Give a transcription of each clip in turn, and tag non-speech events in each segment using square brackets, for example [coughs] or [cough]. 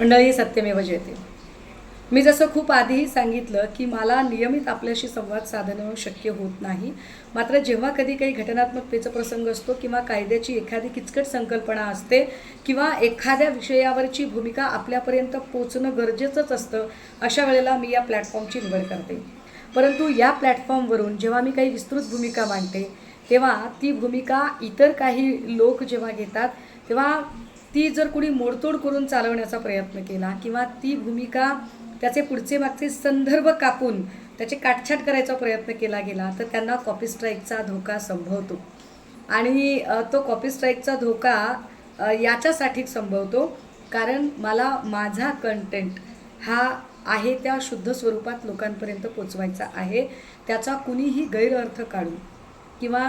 मंडळी सत्यमेव जयते. मी जसं खूप आधीही सांगितलं की मला नियमित आपल्याशी संवाद साधणं शक्य होत नाही. मात्र जेव्हा कधी काही घटनात्मकतेचा प्रसंग असतो किंवा कायद्याची एखादी किचकट संकल्पना असते किंवा एखाद्या विषयावरची भूमिका आपल्यापर्यंत पोचणं गरजेचंच असतं अशा वेळेला मी या प्लॅटफॉर्मची निवड करते. परंतु या प्लॅटफॉर्मवरून जेव्हा मी काही विस्तृत भूमिका मांडते तेव्हा ती भूमिका इतर काही लोक जेव्हा घेतात तेव्हा ती जर कुणी मोडतोड करून चालवण्याचा प्रयत्न केला किंवा ती भूमिका त्याचे पुढचे मागचे संदर्भ कापून त्याचे काटछाट करायचा प्रयत्न केला गेला तर त्यांना कॉपी स्ट्राईकचा धोका संभवतो. आणि तो कॉपी स्ट्राईकचा धोका याच्यासाठी याच्यासाठीच संभवतो कारण मला माझा कंटेंट हा आहे त्या शुद्ध स्वरूपात लोकांपर्यंत पोचवायचा आहे त्याचा कुणीही गैरअर्थ काढून किंवा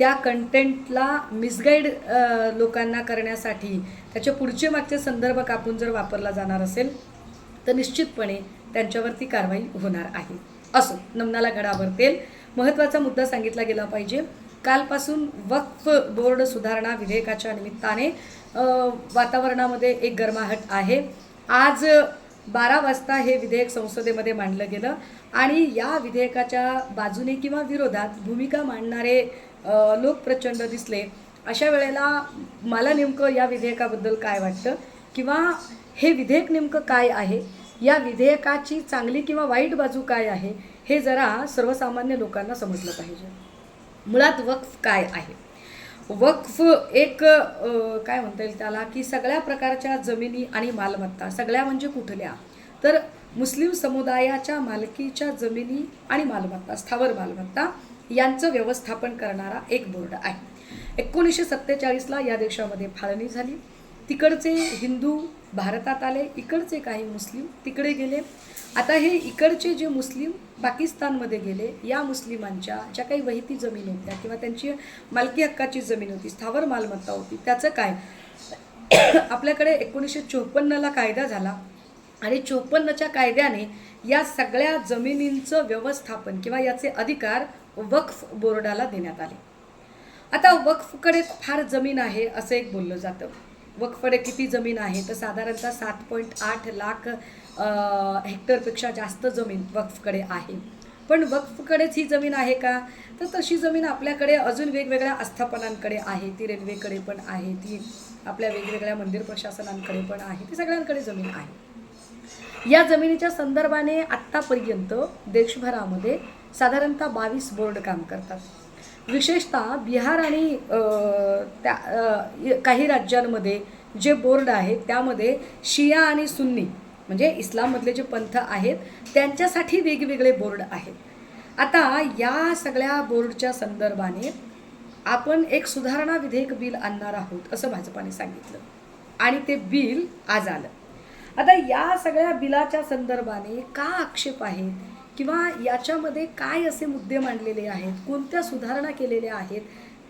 त्या कंटेंटला मिसगाईड लोकांना करण्यासाठी त्याचे पुढचे मागचे संदर्भ कापून जर वापरला जाणार असेल तर निश्चितपणे त्यांच्यावरती कारवाई होणार आहे. असो नमनाला घडावर तेल. महत्त्वाचा मुद्दा सांगितला गेला पाहिजे. कालपासून वक्फ बोर्ड सुधारणा विधेयकाच्या निमित्ताने वातावरणामध्ये एक गरमाहट आहे. आज बारा वाजता हे विधेयक संसदेमध्ये मांडलं गेलं. आणि या विधेयकाच्या बाजूने किंवा विरोधात भूमिका मांडणारे लोक प्रचंड दिसले. अशा वेळेला मला नेमकं या विधेयकाबद्दल काय वाटतं? किंवा हे विधेयक नेमकं काय आहे? या विधेयकाची चांगली किंवा वाईट बाजू काय आहे? हे जरा सर्वसामान्य लोकांना समजलं पाहिजे. मुळात वक्फ काय आहे? वक्फ एक काय म्हणता येईल त्याला की सगळ्या प्रकारच्या जमिनी आणि मालमत्ता सगळ्या म्हणजे कुठल्या? तर मुस्लिम समुदायाच्या मालकीच्या जमिनी आणि मालमत्ता स्थावर मालमत्ता यांचं व्यवस्थापन करणारा एक बोर्ड आहे. एकोणीसशे सत्तेचाळीसला या देशामध्ये फाळणी झाली. तिकडचे हिंदू भारतात आले इकडचे काही मुस्लिम तिकडे गेले. आता हे इकडचे जे मुस्लिम पाकिस्तानमध्ये गेले या मुस्लिमांच्या ज्या काही वहिती जमीन होत्या किंवा त्यांची मालकी हक्काची जमीन होती स्थावर मालमत्ता होती त्याचं काय? [coughs] आपल्याकडे एकोणीसशे चोपन्नला कायदा झाला आणि चोपन्नच्या कायद्याने या सगळ्या जमिनींचं व्यवस्थापन किंवा याचे अधिकार वक्फ बोर्डाला देण्यात आले. आता वक्फकडे फार जमीन आहे असं एक बोललं जातं. वक्फकडे किती जमीन आहे? तर साधारणतः सात पॉईंट आठ लाख हेक्टरपेक्षा जास्त जमीन वक्फकडे आहे. पण वक्फकडेच ही जमीन आहे का? तर तशी जमीन आपल्याकडे अजून वेगवेगळ्या आस्थापनांकडे आहे. ती रेल्वेकडे पण आहे ती आपल्या वेगवेगळ्या मंदिर प्रशासनांकडे पण आहे ती सगळ्यांकडे जमीन आहे. या जमिनीच्या संदर्भाने आत्तापर्यंत देशभरामध्ये साधारणतः बावीस बोर्ड काम करतात. विशेषतः बिहार आणि त्या काही राज्यांमध्ये जे बोर्ड आहेत त्यामध्ये शिया आणि सुन्नी म्हणजे इस्लाममधले जे पंथ आहेत त्यांच्यासाठी वेगवेगळे बोर्ड आहेत. आता या सगळ्या बोर्डच्या संदर्भाने आपण एक सुधारणा विधेयक बिल आणणार आहोत असं भाजपाने सांगितलं. आणि ते बिल आज आलं. आता या सगळ्या बिलाच्या संदर्भाने का आक्षेप आहेत किंवा याच्यामध्ये काय असे मुद्दे मांडलेले आहेत? कोणत्या सुधारणा केलेल्या आहेत?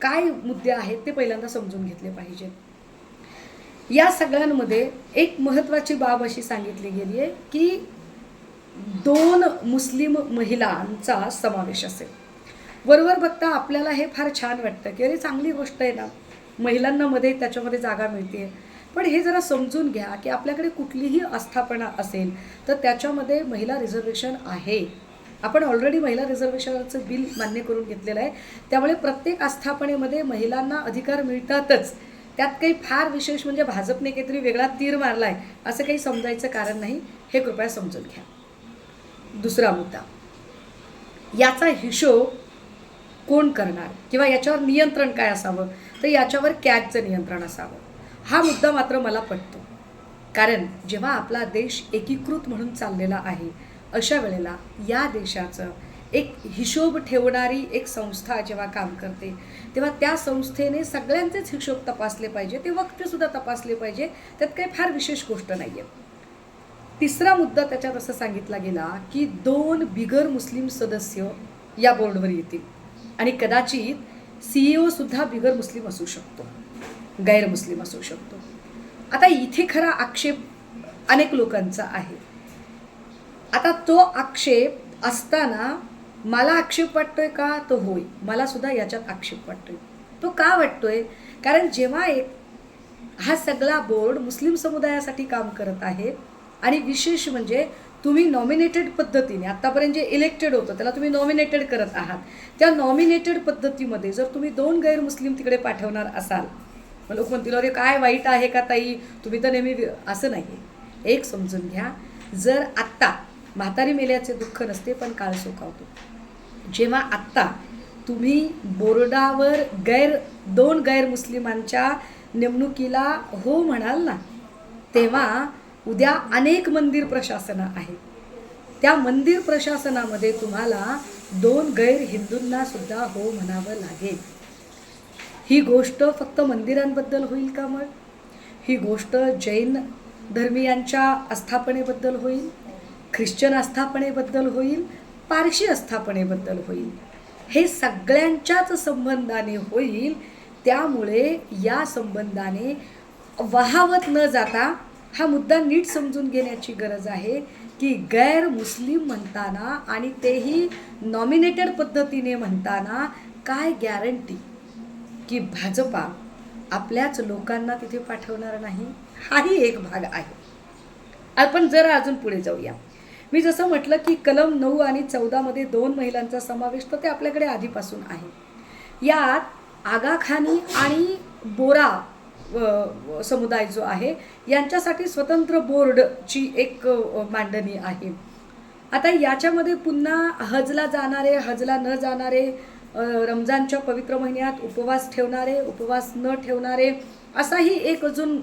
काय मुद्दे आहेत ते पहिल्यांदा समजून घेतले पाहिजेत या सगळ्यांमध्ये एक महत्त्वाची बाब अशी सांगितली गेली आहे की दोन मुस्लिम महिलांचा समावेश असेल. वरवर बघता आपल्याला हे फार छान वाटतं की अरे चांगली गोष्ट आहे ना. महिलांना मध्ये त्याच्यामध्ये जागा मिळते. पण हे जरा समजून घ्या की आपल्याकडे कुठलीही आस्थापना असेल तर त्याच्यामध्ये महिला रिझर्वेशन आहे. आपण ऑलरेडी महिला रिझर्वेशनचं बिल मान्य करून घेतलेलं आहे. त्यामुळे प्रत्येक आस्थापनेमध्ये महिलांना अधिकार मिळतातच. त्यात काही फार विशेष म्हणजे भाजपने काहीतरी वेगळा तीर मारला आहे असं काही समजायचं कारण नाही. हे कृपया समजून घ्या. दुसरा मुद्दा. याचा हिशोब कोण करणार? किंवा याच्यावर नियंत्रण काय असावं? तर याच्यावर कॅगचं नियंत्रण असावं. हा मुद्दा मात्र मला पटतो. कारण जेव्हा आपला देश एकीकृत म्हणून चाललेला आहे अशा वेळेला या देशाचं एक हिशोब ठेवणारी एक संस्था जेव्हा काम करते तेव्हा त्या संस्थेने सगळ्यांचेच हिशोब तपासले पाहिजे ते वक्तसुद्धा तपासले पाहिजे त्यात काही फार विशेष गोष्ट नाही आहे तिसरा मुद्दा त्याच्यात असं सांगितला गेला की दोन बिगर मुस्लिम सदस्य या बोर्डवर येतील आणि कदाचित सीईओ सुद्धा बिगर मुस्लिम असू शकतो. गैरमुस्लिम असू शकतो. आता इथे खरा आक्षेप अनेक लोकांचा आहे. आता तो आक्षेप असताना मला आक्षेप वाटतोय का? तो होय. मला सुद्धा याच्यात आक्षेप वाटतोय. तो का वाटतोय? कारण जेव्हा एक हा सगळा बोर्ड मुस्लिम समुदायासाठी काम करत आहे आणि विशेष म्हणजे तुम्ही नॉमिनेटेड पद्धतीने आत्तापर्यंत जे इलेक्टेड होतं त्याला तुम्ही नॉमिनेटेड करत आहात. त्या नॉमिनेटेड पद्धतीमध्ये जर तुम्ही दोन गैरमुस्लिम तिकडे पाठवणार असाल मग लोक म्हणतील अरे काय वाईट आहे का ताई? तुम्ही तर नेहमी असं नाही आहे एक समजून घ्या जर आत्ता म्हातारी मेल्याचे दुःख नसते पण काळ सोकावतो. जेव्हा आत्ता तुम्ही बोर्डावर गैर दोन गैरमुस्लिमांच्या नेमणुकीला हो म्हणाल ना तेव्हा उद्या अनेक मंदिर प्रशासनं आहेत त्या मंदिर प्रशासनामध्ये तुम्हाला दोन गैर हिंदूंना सुद्धा हो म्हणावं लागेल. ही गोष्ट फक्त मंदिरांबद्दल होईल का मग? ही गोष्ट जैन धर्मियांच्या आस्थापनेबद्दल होईल? ख्रिश्चन आस्थापनेबद्दल होईल? पारशी आस्थापनेबद्दल होईल? हे सगळ्यांच्याच संबंधाने होईल. त्यामुळे या संबंधाने वाहावत न जाता हा मुद्दा नीट समजून घेण्याची गरज आहे की गैर मुस्लिम म्हणताना आणि तेही नॉमिनेटेड पद्धतीने म्हणताना काय गॅरंटी की भाजपा आपल्याच लोकांना तिथे पाठवणार नाही हाही एक भाग आहे. आपण जरा अजून पुढे जाऊया. मी जसं म्हटलं की कलम नऊ आणि चौदामध्ये दोन महिलांचा समावेश तर ते आपल्याकडे आधीपासून आहे. यात आगाखानी आणि बोरा समुदाय जो आहे यांच्यासाठी स्वतंत्र बोर्डची एक मांडणी आहे. आता याच्यामध्ये पुन्हा हजला जाणारे हजला न जाणारे रमजानच्या पवित्र महिन्यात उपवास ठेवणारे उपवास न ठेवणारे असाही एक अजून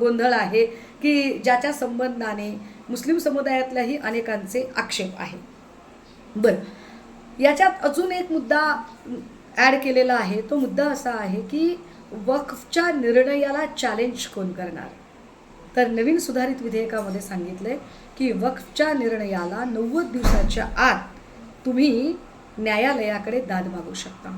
गोंधळ आहे की ज्याच्या संबंधाने मुस्लिम समुदायातल्याही अनेकांचे आक्षेप आहे. बरं याच्यात अजून एक मुद्दा ॲड केलेला आहे. तो मुद्दा असा आहे की वक्फच्या निर्णयाला चॅलेंज कोण करणार? तर नवीन सुधारित विधेयकामध्ये सांगितलंय की वक्फच्या निर्णयाला नव्वद दिवसाच्या आत तुम्ही न्यायालयाकडे दाद मागू शकता.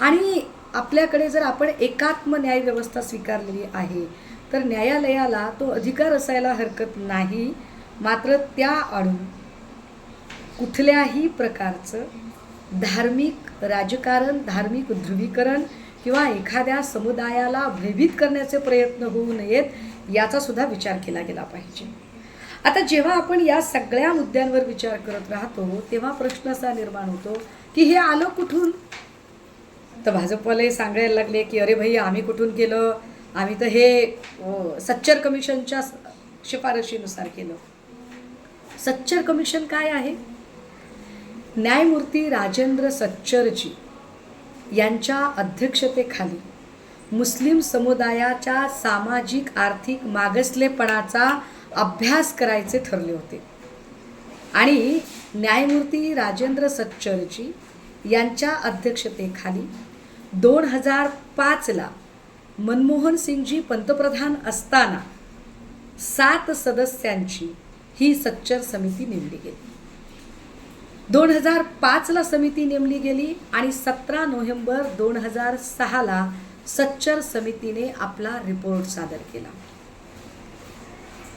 आणि आपल्याकडे जर आपण एकात्म न्याय व्यवस्था स्वीकारलेली आहे तर न्यायालयाला तो अधिकार असायला हरकत नाही मात्र त्या आडून कुठल्याही प्रकारचं धार्मिक राजकारण धार्मिक ध्रुवीकरण किंवा एखाद्या समुदायाला भयभीत करण्याचे प्रयत्न होऊ नयेत याचासुद्धा विचार केला गेला पाहिजे. आता जेव्हा आपण या सगळ्या मुद्द्यांवर विचार करत राहतो तेव्हा प्रश्न असा निर्माण होतो की हे आलं कुठून? तर भाजपवाले सांगायला लागले की अरे भाई आम्ही कुठून केलं? आम्ही तर हे सच्चर कमिशनच्या शिफारशीनुसार केलं. सच्चर कमिशन काय आहे? न्यायमूर्ती राजेंद्र सच्चरजी यांच्या अध्यक्षतेखाली मुस्लिम समुदायाच्या सामाजिक आर्थिक मागासलेपणाचा अभ्यास करायचे ठरले होते. आणि न्यायमूर्ती राजेंद्र सच्चरजी यांच्या अध्यक्षतेखाली दोन हजार पाचला मनमोहन सिंगजी पंतप्रधान असताना सात सदस्यांची ही सच्चर समिती नेमली गेली. दोन हजार पाचला समिती नेमली गेली आणि सतरा नोव्हेंबर दोन हजार सहाला सच्चर समितीने आपला रिपोर्ट सादर केला.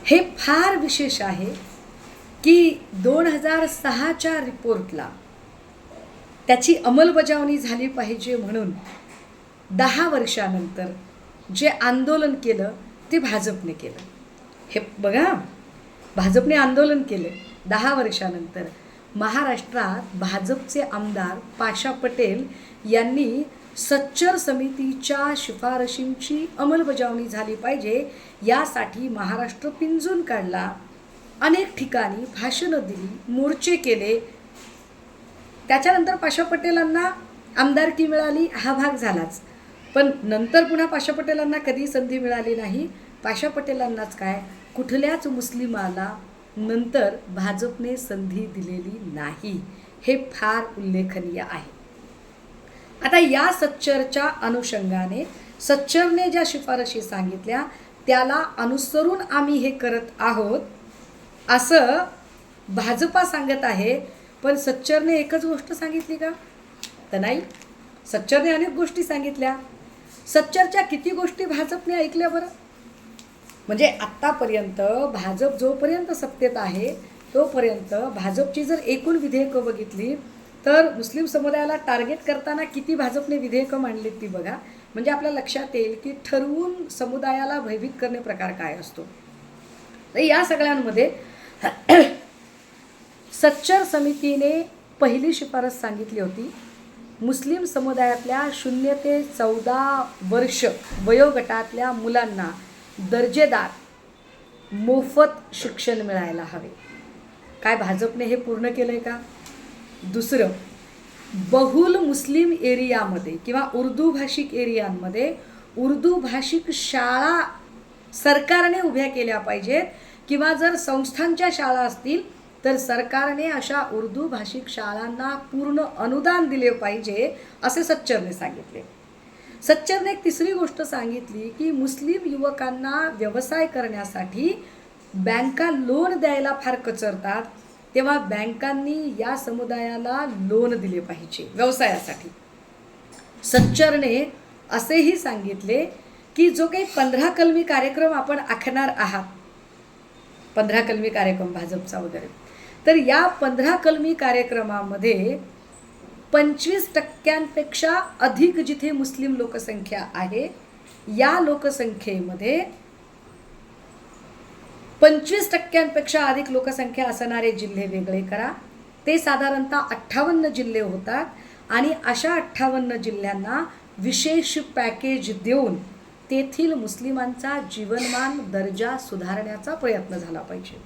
हे फार विशेष आहे की दोन हजार सहाच्या रिपोर्टला त्याची अंमलबजावणी झाली पाहिजे म्हणून दहा वर्षानंतर जे आंदोलन केलं ते भाजपने केलं. हे बघा भाजपने आंदोलन केले दहा वर्षानंतर. महाराष्ट्रात भाजपचे आमदार पाशा पटेल यांनी सच्चर समितीच्या शिफारशींची अंमलबजावणी झाली पाहिजे यासाठी महाराष्ट्र पिंजून काढला. अनेक ठिकाणी भाषणं दिली मोर्चे केले. त्याच्यानंतर पाशा पटेलांना आमदारकी मिळाली हा भाग झालाच. पण नंतर पुन्हा पाशा पटेलांना कधी संधी मिळाली नाही? पाशा पटेलांनाच काय? कुठल्याच मुस्लिमाला नंतर भाजपने संधी दिलेली नाही हे फार उल्लेखनीय आहे. आता या सच्चरच्या अनुषंगाने सच्चरने ज्या शिफारशी सांगितल्या त्याला अनुसरून आम्ही हे करत आहोत. असं भाजपा सांगत आहे पण सच्चरने एकच गोष्ट सांगितली का? तर नाही. सच्चरने अनेक गोष्टी सांगितल्या. सच्चरच्या किती गोष्टी भाजपने ऐकल्या बरं? म्हणजे आत्तापर्यंत भाजप जोपर्यंत सत्तेत आहे तोपर्यंत भाजपची जर एकूण विधेयकं बघितली तर मुस्लिम समुदायाला टार्गेट करताना किती भाजपने विधेयकं मांडलीत ती बघा. म्हणजे आपल्या लक्षात येईल की ठरवून समुदायाला भयभीत करणे प्रकार काय असतो. तर या सगळ्यांमध्ये [clears throat] सच्चर समितीने पहिली शिफारस सांगितली होती. मुस्लिम समुदायातल्या शून्य ते चौदा वर्ष वयोगटातल्या मुलांना दर्जेदार मोफत शिक्षण मिळायला हवे. काय भाजपने हे पूर्ण केलं आहे का? दुसरं बहुल मुस्लिम एरियामध्ये किंवा उर्दू भाषिक एरियांमध्ये उर्दू भाषिक शाळा सरकारने उभ्या केल्या पाहिजेत किंवा जर संस्थांच्या शाळा असतील तर सरकारने अशा उर्दू भाषिक शाळांना पूर्ण अनुदान दिले पाहिजे असे सच्चरने सांगितले. सच्चरने एक तिसरी गोष्ट सांगितली की मुस्लिम युवकांना व्यवसाय करण्यासाठी बँका लोन द्यायला फार कचरतात. तेव्हा बँकांनी या समुदायाला लोन दिले पाहिजे व्यवसायासाठी. सच्चरने असेही सांगितले की जो काही पंधरा कलमी कार्यक्रम आपण आखणार आहात पंधरा कलमी कार्यक्रम भाजपचा वगैरे तर या पंधरा कलमी कार्यक्रमामध्ये पंचवीस टक्क्यांपेक्षा अधिक जिथे मुस्लिम लोकसंख्या आहे या लोकसंख्येमध्ये पंचवीस टक्क्यांपेक्षा अधिक लोकसंख्या असणारे जिल्हे वेगळे करा. ते साधारणतः अठ्ठावन्न जिल्हे होतात आणि अशा अठ्ठावन्न जिल्ह्यांना विशेष पॅकेज देऊन तेथील मुस्लिमांचा जीवनमान दर्जा सुधारण्याचा प्रयत्न झाला पाहिजे.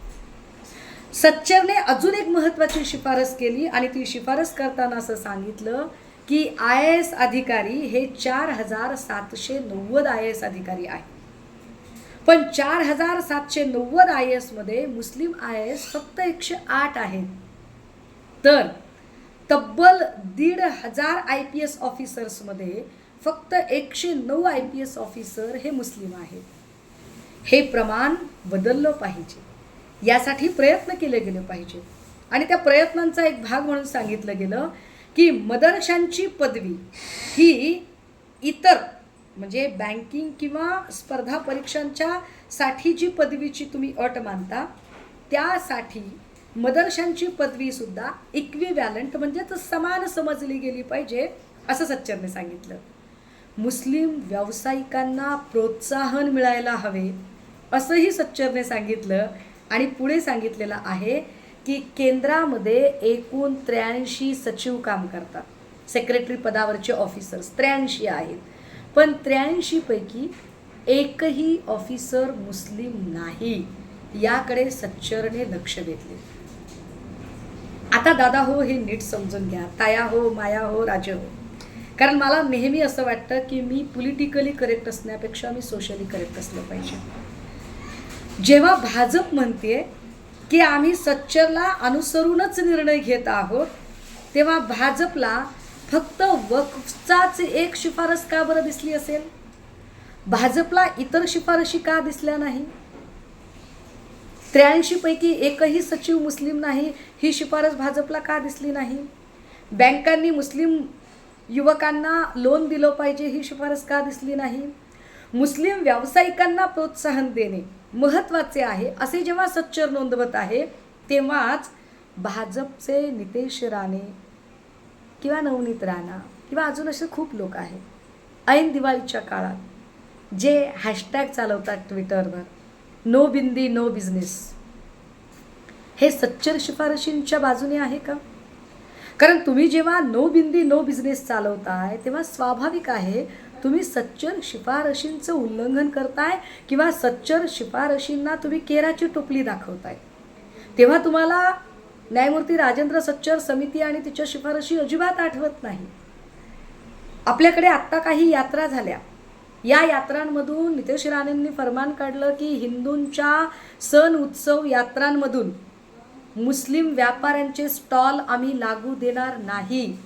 सच्चरने अजून एक महत्त्वाची शिफारस केली आणि ती शिफारस करताना असं सांगितलं की आय एस अधिकारी हे चार हजार सातशे नव्वद आय एस अधिकारी आहेत. पण चार हजार सातशे नव्वद आय एसमध्ये मुस्लिम आय एस फक्त एकशे आठ आहेत. तर तब्बल दीड हजार आय पी एस ऑफिसर्समध्ये फक्त एकशे नऊ आय पी एस ऑफिसर हे मुस्लिम आहेत. हे प्रमाण बदललं पाहिजे. यासाठी प्रयत्न केले गेले पाहिजे. आणि त्या प्रयत्नांचा एक भाग म्हणून सांगितलं गेलं की मदरशांची पदवी ही इतर म्हणजे बँकिंग किंवा स्पर्धा परीक्षांच्या साठी जी पदवीची तुम्ही अट मानता त्यासाठी मदरशांची पदवीसुद्धा इक्विवॅलंट म्हणजेच समान समजली गेली पाहिजे असं सच्चरने सांगितलं. मुस्लिम व्यावसायिकांना प्रोत्साहन मिळायला हवे असंही सच्चरने सांगितलं आणि पुढे सांगितलेलं आहे की केंद्रामध्ये एकूण त्र्याऐंशी सचिव काम करतात. सेक्रेटरी पदावरचे ऑफिसर्स त्र्याऐंशी आहेत. पण त्र्याऐंशीपैकी एकही ऑफिसर मुस्लिम नाही. याकडे सच्चरने लक्ष वेधले. आता दादा हो हे नीट समजून घ्या. ताया हो माया हो राज हो. कारण मला नेहमी असं वाटतं की मी पॉलिटिकली करेक्ट असण्यापेक्षा मी सोशली करेक्ट असलं पाहिजे. जेव्हा भाजप म्हणते की आम्ही सच्चरला अनुसरूनच निर्णय घेत आहोत तेव्हा भाजपला फक्त वक्फचाच एक शिफारस का बरं दिसली असेल? भाजपला इतर शिफारशी का दिसल्या नाही? त्र्याऐंशीपैकी एकही सचिव मुस्लिम नाही ही शिफारस भाजपला का दिसली नाही? बँकांनी मुस्लिम युवकांना लोन दिलं पाहिजे ही शिफारस का दिसली नाही? मुस्लिम व्यावसायिकांना प्रोत्साहन देणे महत्त्वाचे आहे असे जेव्हा सच्चर नोंदवत आहे तेव्हाच भाजपचे नितेश राणे किंवा नवनीत राणा किंवा अजून असे खूप लोक आहेत. ऐन दिवाळीच्या काळात जे हॅशटॅग चालवतात ट्विटरवर नो बिंदी नो बिझनेस हे सच्चर शिफारशींच्या बाजूने आहे का? कारण तुम्ही जेव्हा नो बिंदी नो बिझनेस चालवताय तेव्हा स्वाभाविक आहे तुम्ही सच्चर शिफारशींचं उल्लंघन करताय किंवा सच्चर शिफारशींना तुम्ही केराची टोपली दाखवताय. तेव्हा तुम्हाला न्यायमूर्ती राजेंद्र सच्चर समिती आणि तिच्या शिफारशी अजिबात आठवत नाही. आपल्याकडे आत्ता काही यात्रा झाल्या. या यात्रांमधून नितेश राणेंनी फरमान काढलं की हिंदूंच्या सण उत्सव यात्रांमधून मुस्लिम व्यापाऱ्यांचे स्टॉल आम्ही लागू देणार नाही.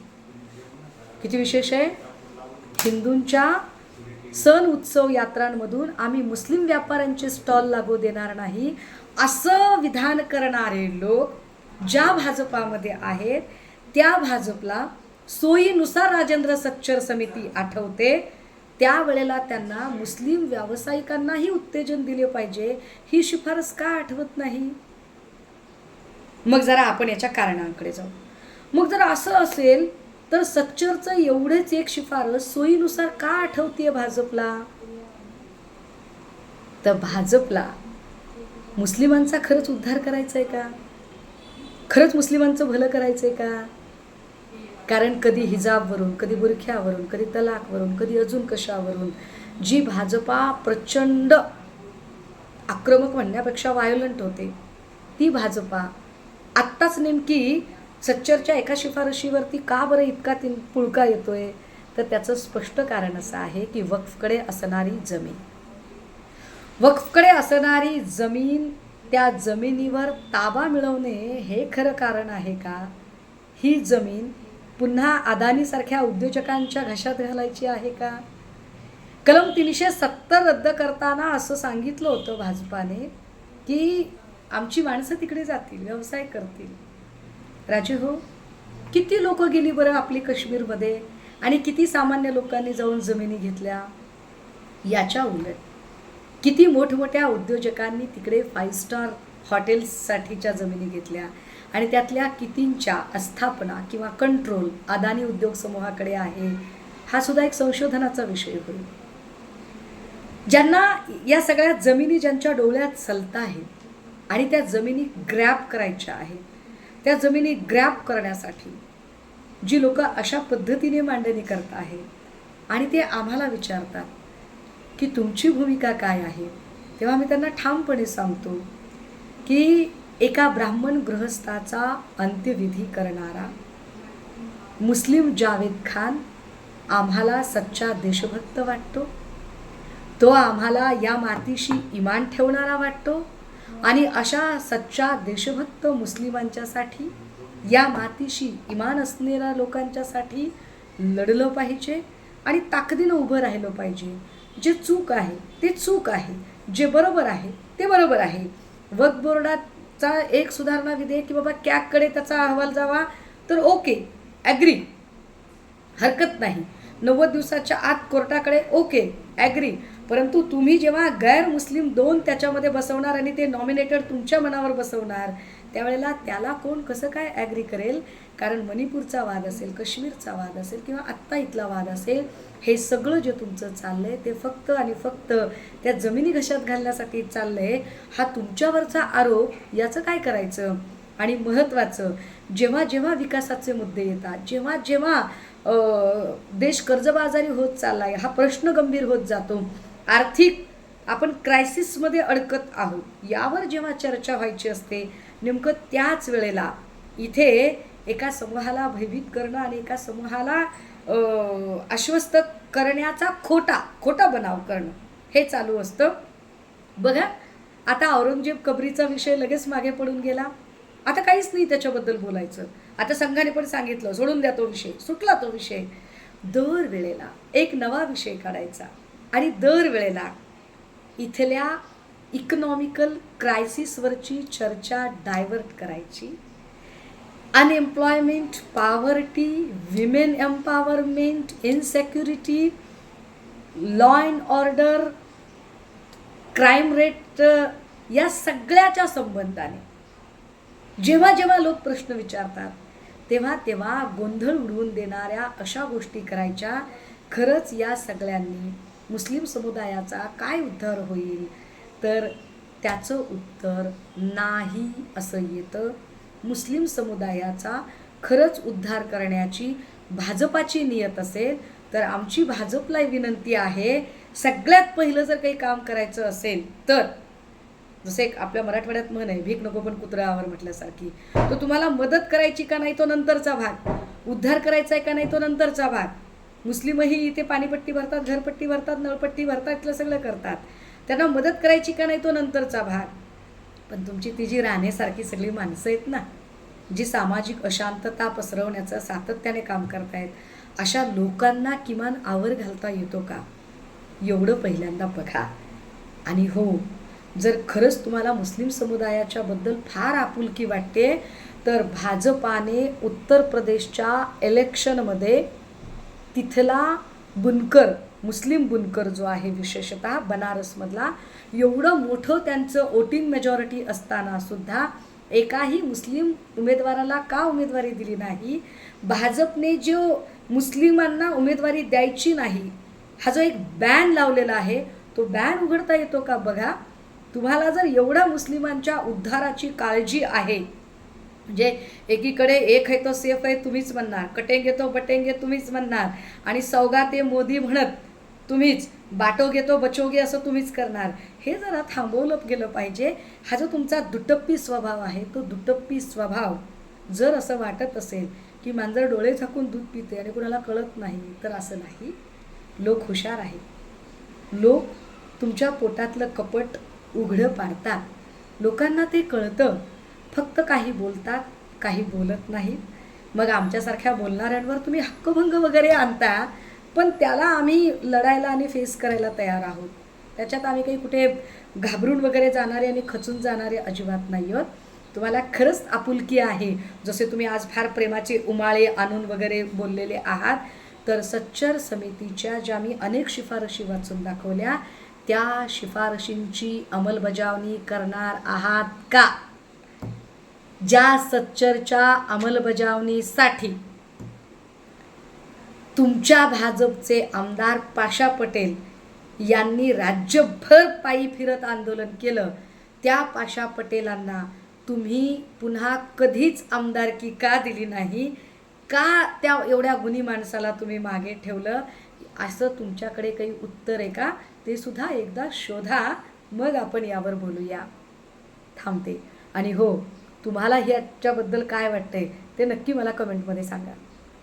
किती विशेष आहे? हिंदूंच्या सण उत्सव यात्रांमधून आम्ही मुस्लिम व्यापाऱ्यांचे स्टॉल लागू देणार नाही. असं विधान करणारे लोक ज्या भाजपामध्ये आहेत त्या भाजपला सोयीनुसार राजेंद्र सच्चर समिती आठवते त्यावेळेला त्यांना मुस्लिम व्यावसायिकांनाही उत्तेजन दिले पाहिजे ही शिफारस का आठवत नाही? मग जरा आपण याच्या कारणांकडे जाऊ. मग जर असं असेल तर सच्चरचं एवढेच एक शिफारस सोयीनुसार का आठवतीये भाजपला? तर भाजपला मुस्लिमांचा खरंच उद्धार करायचा आहे का? खरंच मुस्लिमांचं भलं करायचं आहे का? कारण कधी हिजाबवरून कधी बुरख्यावरून कधी तलाकवरून कधी अजून कशावरून जी भाजपा प्रचंड आक्रमक म्हणण्यापेक्षा व्हायोलंट होते ती भाजपा आत्ताच नेमकी सच्चरच्या एका शिफारशीवरती का बरं इतका ती पुळका येतोय? तर त्याचं स्पष्ट कारण असं आहे की वक्फकडे असणारी जमीन. वक्फकडे असणारी जमीन त्या जमिनीवर ताबा मिळवणे हे खरं कारण आहे का? ही जमीन पुन्हा अदानीसारख्या उद्योजकांच्या घशात घालायची आहे का? कलम तीनशे सत्तर रद्द करताना असं सांगितलं होतं भाजपाने की आमची माणसं तिकडे जातील व्यवसाय करतील. राजे हो किती लोक गेली बरं आपली काश्मीरमध्ये? आणि किती सामान्य लोकांनी जाऊन जमिनी घेतल्या? याच्या उलट किती मोठमोठ्या उद्योजकांनी तिकडे फाईव्ह स्टार हॉटेल्ससाठीच्या जमिनी घेतल्या आणि त्यातल्या कितींच्या आस्थापना किंवा कंट्रोल अदानी उद्योग समूहाकडे आहे हा सुद्धा एक संशोधनाचा विषय होईल ज्यांना या सगळ्या जमिनी ज्यांच्या डोळ्यात चलता आहेत आणि त्या जमिनी ग्रॅप करायच्या आहेत त्या जमिनी ग्रॅप करण्यासाठी जी लोक अशा पद्धतीने मांडणी करत आहेत आणि ते आम्हाला विचारतात की तुमची भूमिका काय आहे? तेव्हा मी त्यांना ठामपणे सांगतो की एका ब्राह्मण गृहस्थाचा अंत्यविधी करणारा मुस्लिम जावेद खान आम्हाला सच्चा देशभक्त वाटतो. तो आम्हाला या मातीशी इमान ठेवणारा वाटतो आणि अशा सच्चा देशभक्त मुस्लिमांच्यासाठी या मातीशी इमान असणाऱ्या लोकांच्यासाठी लढलं पाहिजे आणि ताकदीनं उभं राहिलं पाहिजे. जे चूक आहे ते चूक आहे. जे बरोबर आहे ते बरोबर आहे. वक्फ बोर्डाचा एक सुधारणा विधेयक की बाबा कॅगकडे त्याचा अहवाल जावा तर ओके ॲग्री हरकत नाही. नव्वद दिवसाच्या आत कोर्टाकडे ओके ॲग्री परंतु तुम्ही जेव्हा गैर मुस्लिम दोन त्याच्यामध्ये बसवणार आणि ते नॉमिनेटेड तुमच्या मनावर बसवणार त्यावेळेला त्याला कोण कसं काय ॲग्री करेल? कारण मणिपूरचा वाद असेल काश्मीरचा वाद असेल किंवा आत्ता इथला वाद असेल हे सगळं जे तुमचं चाललं आहे ते फक्त आणि फक्त त्या जमिनी घशात घालण्यासाठी चाललं आहे हा तुमच्यावरचा आरोप याचं काय करायचं? आणि महत्त्वाचं जेव्हा जेव्हा विकासाचे मुद्दे येतात जेव्हा जेव्हा देश कर्जबाजारी होत चालला आहे हा प्रश्न गंभीर होत जातो. आर्थिक आपण क्रायसिसमध्ये अडकत आहोत. यावर जेव्हा चर्चा व्हायची असते नेमकं त्याच वेळेला इथे एका समूहाला भयभीत करणं आणि एका समूहाला आश्वस्त करण्याचा खोटा खोटा बनाव करणं हे चालू असतं. बघा आता औरंगजेब कबरीचा विषय लगेच मागे पडून गेला. आता काहीच नाही त्याच्याबद्दल बोलायचं. आता संघाने पण सांगितलं सोडून द्या तो विषय सुटला तो विषय. दर वेळेला एक नवा विषय काढायचा आणि दर वेळेला इथल्या इकॉनॉमिकल क्रायसिसवरची चर्चा डायव्हर्ट करायची. Unemployment poverty women empowerment insecurity law and order crime rate या सगळ्याच्या संबंधाने. जेव्हा जेव्हा लोक प्रश्न विचारतात तेव्हा तेव्हा गोंधळ उडवून देणाऱ्या अशा गोष्टी करायच्या. खरंच या सगळ्यांनी मुस्लिम समुदायाचा काय उद्धार होईल? तर त्याचं उत्तर नाही असं येतं. मुस्लिम समुदायाचा खरंच उद्धार करण्याची भाजपाची नियत असेल तर आमची भाजपला विनंती आहे सगळ्यात पहिलं जर काही काम करायचं असेल तर जसं एक आपल्या मराठवाड्यात म्हण आहे भीक नको पण कुत्र्यावर म्हटल्यासारखी. तर तुम्हाला मदत करायची का नाही तो नंतरचा भाग? उद्धार करायचा आहे का नाही तो नंतरचा भाग? मुस्लिमही इथे पाणीपट्टी भरतात घरपट्टी भरतात नळपट्टी भरतात इथलं सगळं करतात. त्यांना मदत करायची का नाही तो नंतरचा भाग. पण तुमची ती जी राहण्यासारखी सगळी माणसं आहेत ना जी सामाजिक अशांतता पसरवण्याचं सातत्याने काम करतायत अशा लोकांना किमान आवर घालता येतो का? एवढं पहिल्यांदा बघा. आणि हो जर खरंच तुम्हाला मुस्लिम समुदायाच्या बद्दल फार आपुलकी वाटते तर भाजपाने उत्तर प्रदेशच्या इलेक्शनमध्ये तिथला बुनकर मुस्लिम बुनकर जो आहे विशेषतः बनारसमधला एवढं मोठं त्यांचं वोटिंग मेजॉरिटी असताना सुद्धा एकाही मुस्लिम उमेदवाराला का उमेदवारी दिली नाही? भाजपने जो मुस्लिमांना उमेदवारी द्यायची नाही हा जो एक बॅन लावलेला आहे तो बॅन उघडता येतो का बघा? तुम्हाला जर एवढ्या मुस्लिमांच्या उद्धाराची काळजी आहे म्हणजे एकीकडे एक आहे तो सेफ आहे तुम्हीच म्हणणार. कटेंगे तो बटेंगे तुम्हीच म्हणणार. आणि सौगा ते मोदी म्हणत तुम्हीच बाटो घेतो बचोगे असं तुम्हीच करणार. हे जरा थांबवलं गेलं पाहिजे. हा जो तुमचा दुटप्पी स्वभाव आहे तो दुटप्पी स्वभाव जर असं वाटत असेल की मांजर डोळे झाकून दूध पिते आणि कुणाला कळत नाही तर असं नाही. लोक हुशार आहेत. लोक तुमच्या पोटातलं कपट उघडं पाडतात. लोकांना ते कळतं. फक्त काही बोलतात काही बोलत नाहीत. मग आमच्यासारख्या बोलणाऱ्यांवर तुम्ही हक्कभंग वगैरे आणता? पण त्याला आम्ही लढायला आणि फेस करायला तयार आहोत. त्याच्यात आम्ही काही कुठे घाबरून वगैरे जाणारे आणि खचून जाणारे अजिबात नाही आहोत. तुम्हाला खरंच आपुलकी आहे. जसे तुम्ही आज फार प्रेमाचे उमाळे आणून वगैरे बोललेले आहात तर सच्चर समितीच्या ज्या मी अनेक शिफारशी वाचून दाखवल्या त्या शिफारशींची अंमलबजावणी करणार आहात का? ज्या सच्चरच्या अंमलबजावणीसाठी तुमच्या भाजपचे आमदार पाशा पटेल यांनी राज्यभर पायी फिरत आंदोलन केलं. त्या पाशा पटेलांना तुम्ही पुन्हा कधीच आमदारकी का दिली नाही? का त्या एवढ्या गुणी माणसाला तुम्ही मागे ठेवलं? असं तुमच्याकडे काही उत्तर आहे का? ते सुद्धा एकदा शोधा. मग आपण यावर बोलूया. थांबते. आणि हो तुम्हाला ह्याच्याबद्दल काय वाटतंय ते नक्की मला कमेंटमध्ये सांगा.